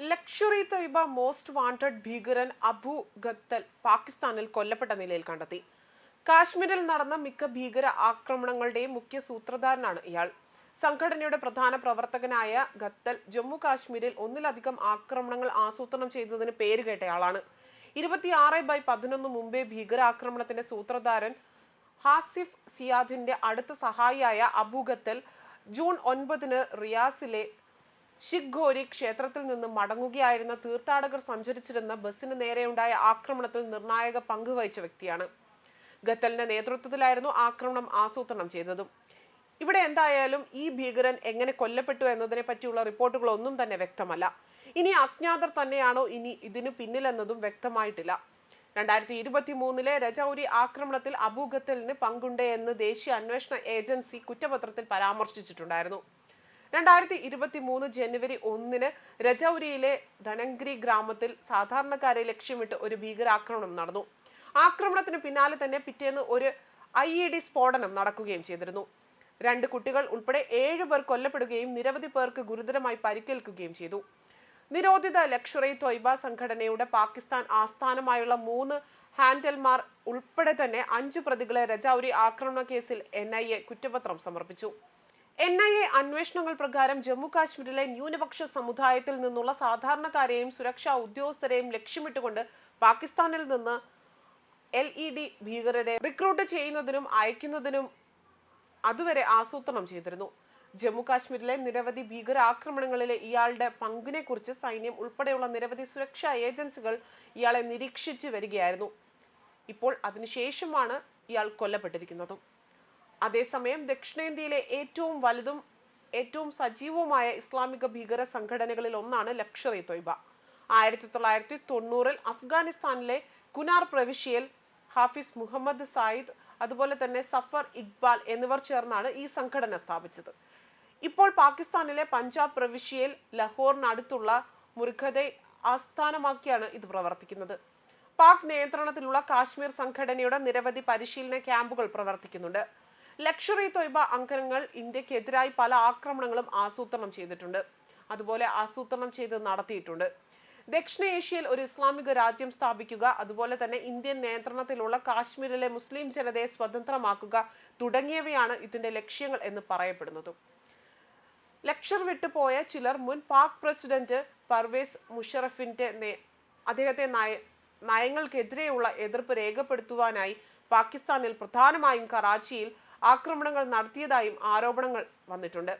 Luxury Taiba most wanted ഭീകരൻ അബു ഗത്തൽ പാകിസ്ഥാനിൽ കൊല്ലപ്പെട്ട നിലയിൽ കണ്ടെത്തി. കാശ്മീരിൽ നടന്ന മിക്ക ഭീകര ആക്രമണങ്ങളുടെയും മുഖ്യ സൂത്രധാരനാണ് ഇയാൾ. സംഘടനയുടെ പ്രധാന പ്രവർത്തകനായ ഗത്തൽ ജമ്മു കാശ്മീരിൽ ഒന്നിലധികം ആക്രമണങ്ങൾ ആസൂത്രണം ചെയ്തതിന് പേരുകേട്ടയാളാണ് ഇരുപത്തിയാറ് ബൈ പതിനൊന്ന് മുമ്പേ ഭീകരാക്രമണത്തിന്റെ സൂത്രധാരൻ ഹാസിഫ് സിയാദിന്റെ അടുത്ത സഹായിയായ അബു ഗത്തൽ ജൂൺ ഒൻപതിന് റിയാസിലെ ഷിഖ്ഘോരി ക്ഷേത്രത്തിൽ നിന്ന് മടങ്ങുകയായിരുന്ന തീർത്ഥാടകർ സഞ്ചരിച്ചിരുന്ന ബസ്സിന് നേരെയുണ്ടായ ആക്രമണത്തിൽ നിർണായക പങ്ക് വഹിച്ച വ്യക്തിയാണ്. ഗത്തലിന്റെ നേതൃത്വത്തിലായിരുന്നു ആക്രമണം ആസൂത്രണം ചെയ്തതും. ഇവിടെ എന്തായാലും ഈ ഭീകരൻ എങ്ങനെ കൊല്ലപ്പെട്ടു എന്നതിനെ പറ്റിയുള്ള റിപ്പോർട്ടുകൾ ഒന്നും തന്നെ വ്യക്തമല്ല. ഇനി അജ്ഞാതർ തന്നെയാണോ ഇനി ഇതിനു പിന്നിലെന്നതും വ്യക്തമായിട്ടില്ല. രണ്ടായിരത്തി ഇരുപത്തി മൂന്നിലെ രജൌരി ആക്രമണത്തിൽ അബൂ ഗത്തലിന് പങ്കുണ്ട് എന്ന് ദേശീയ അന്വേഷണ ഏജൻസി കുറ്റപത്രത്തിൽ പരാമർശിച്ചിട്ടുണ്ടായിരുന്നു. രണ്ടായിരത്തി ഇരുപത്തി മൂന്ന് ജനുവരി ഒന്നിന് രജൌരിയിലെ ധനങ്ക്രി ഗ്രാമത്തിൽ സാധാരണക്കാരെ ലക്ഷ്യമിട്ട് ഒരു ഭീകരാക്രമണം നടന്നു. ആക്രമണത്തിന് പിന്നാലെ തന്നെ പിറ്റേന്ന് ഒരു ഐ ഇ ഡി സ്ഫോടനം നടക്കുകയും ചെയ്തിരുന്നു. രണ്ട് കുട്ടികൾ ഉൾപ്പെടെ ഏഴ് പേർ കൊല്ലപ്പെടുകയും നിരവധി പേർക്ക് ഗുരുതരമായി പരിക്കേൽക്കുകയും ചെയ്തു. നിരോധിത ലക്ഷറി തൊയ്ബ സംഘടനയുടെ പാകിസ്ഥാൻ ആസ്ഥാനമായുള്ള മൂന്ന് ഹാൻഡൽമാർ ഉൾപ്പെടെ തന്നെ അഞ്ചു പ്രതികളെ രജൌരി ആക്രമണ കേസിൽ എൻ ഐ എ കുറ്റപത്രം സമർപ്പിച്ചു. എൻ ഐ എ അന്വേഷണങ്ങൾ പ്രകാരം ജമ്മു കാശ്മീരിലെ ന്യൂനപക്ഷ സമുദായത്തിൽ നിന്നുള്ള സാധാരണക്കാരെയും സുരക്ഷാ ഉദ്യോഗസ്ഥരെയും ലക്ഷ്യമിട്ടുകൊണ്ട് പാകിസ്ഥാനിൽ നിന്ന് എൽ ഇ ഡി ഭീകരരെ റിക്രൂട്ട് ചെയ്യുന്നതിനും അയക്കുന്നതിനും അതുവരെ ആസൂത്രണം ചെയ്തിരുന്നു. ജമ്മു കാശ്മീരിലെ നിരവധി ഭീകരാക്രമണങ്ങളിലെ ഇയാളുടെ പങ്കിനെ കുറിച്ച് സൈന്യം ഉൾപ്പെടെയുള്ള നിരവധി സുരക്ഷാ ഏജൻസികൾ ഇയാളെ നിരീക്ഷിച്ചു വരികയായിരുന്നു. ഇപ്പോൾ അതിനുശേഷമാണ് ഇയാൾ കൊല്ലപ്പെട്ടിരിക്കുന്നതും. അതേസമയം ദക്ഷിണേന്ത്യയിലെ ഏറ്റവും വലുതും ഏറ്റവും സജീവവുമായ ഇസ്ലാമിക ഭീകര സംഘടനകളിൽ ഒന്നാണ് ലക്ഷർ ഇ തൊയ്ബ. ആയിരത്തി തൊള്ളായിരത്തി തൊണ്ണൂറിൽ അഫ്ഗാനിസ്ഥാനിലെ കുനാർ പ്രവിശ്യയിൽ ഹാഫിസ് മുഹമ്മദ് സായിദ് അതുപോലെ തന്നെ സഫർ ഇക്ബാൽ എന്നിവർ ചേർന്നാണ് ഈ സംഘടന സ്ഥാപിച്ചത്. ഇപ്പോൾ പാകിസ്ഥാനിലെ പഞ്ചാബ് പ്രവിശ്യയിൽ ലഹോറിനടുത്തുള്ള മുർഖദെ ആസ്ഥാനമാക്കിയാണ് ഇത് പ്രവർത്തിക്കുന്നത്. പാക് നിയന്ത്രണത്തിലുള്ള കാശ്മീർ സംഘടനയുടെ നിരവധി പരിശീലന ക്യാമ്പുകൾ പ്രവർത്തിക്കുന്നുണ്ട്. ലക്ഷറി തൊയ്ബ അംഗങ്ങൾ ഇന്ത്യക്കെതിരായി പല ആക്രമണങ്ങളും ആസൂത്രണം ചെയ്തിട്ടുണ്ട്. അതുപോലെ ആസൂത്രണം ചെയ്ത് നടത്തിയിട്ടുണ്ട്. ദക്ഷിണേഷ്യയിൽ ഒരു ഇസ്ലാമിക രാജ്യം സ്ഥാപിക്കുക അതുപോലെ തന്നെ ഇന്ത്യൻ നിയന്ത്രണത്തിലുള്ള കാശ്മീരിലെ മുസ്ലിം ജനതയെ സ്വതന്ത്രമാക്കുക തുടങ്ങിയവയാണ് ഇതിന്റെ ലക്ഷ്യങ്ങൾ എന്ന് പറയപ്പെടുന്നത്. ലക്ഷർ വിട്ടുപോയ ചിലർ മുൻ പാക് പ്രസിഡന്റ് പർവേസ് മുഷറഫിന്റെ അദ്ദേഹത്തെ നയ നയങ്ങൾക്കെതിരെയുള്ള എതിർപ്പ് രേഖപ്പെടുത്തുവാനായി പാകിസ്ഥാനിൽ പ്രധാനമായും കറാച്ചിയിൽ ആക്രമണങ്ങൾ നടത്തിയതായും ആരോപണങ്ങൾ വന്നിട്ടുണ്ട്.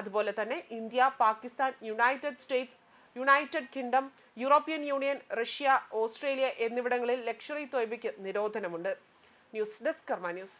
അതുപോലെ തന്നെ India Pakistan United States United Kingdom European Union Russia Australia എന്നിവിടങ്ങളിൽ ലക്ഷറി തൊയ്ബയ്ക്ക് നിരോധനമുണ്ട്. News desk Karma news.